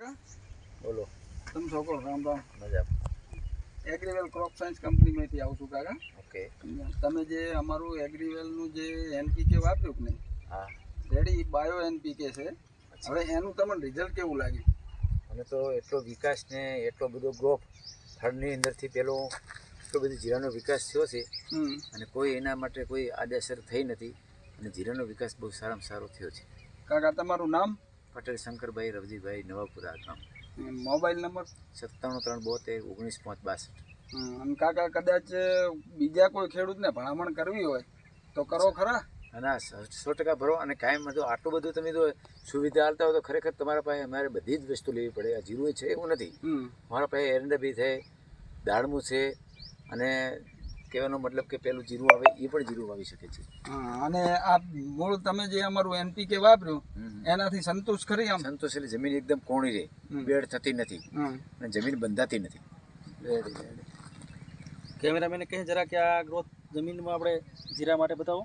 કાકા? બોલો. તમે છોકરો રામ રામ. મજા એગ્રીવેલ ક્રોપ સાયન્સ કંપનીમાંથી આવું છું કાકા. ઓકે. તમે જે અમારું એગ્રીવેલનું જે એનપીકે વાપર્યું કે નહીં? હા. રેડી બાયો એનપીકે છે. હવે એનું તમને રિઝલ્ટ કેવું લાગ્યું? મને તો એટલો વિકાસ ને એટલો બધો ગ્રોથ થડની અંદરથી પેલો એટલો બધો જીરાનો વિકાસ થયો છે. અને કોઈ એના માટે કોઈ આડેસર થઈ નથી. અને જીરાનો વિકાસ બહુ સારામાં સારો થયો છે. કાકા તમારું નામ? પટેલ શંકરભાઈ રવજીભાઈ નવાપુરા ગામ. Mobile number? સત્તાણું ત્રણ બોતેર ઓગણીસ પાંચ બાસઠ. અને કાકા કદાચ બીજા કોઈ ખેડૂતને ભલામણ કરવી હોય તો કરો ખરા. અને સો સો ટકા ભરો અને કાયમ જો આટલું બધું તમે જો સુવિધા હાલતા હોય તો ખરેખર તમારા પાસે અમારે બધી જ વસ્તુ લેવી પડે. આ જીરું છે એવું નથી. મારા પાસે એરંડા બી છે દાળમું છે અને કહેવાનો મતલબ કે પેલું જીરું આવે એ પણ જીરું વાવી શકે છે. અને આ મૂળ તમે જે અમારું એનપીકે વાપર્યું એનાથી સંતોષ ખરી આમ? સંતોષ એટલે જમીન એકદમ કોણી રહે બેડ થતી નથી અને જમીન બંધાતી નથી. કેમેરામેને કહે જરા કે આ ગ્રોથ જમીનમાં આપણે જીરા માટે બતાવો.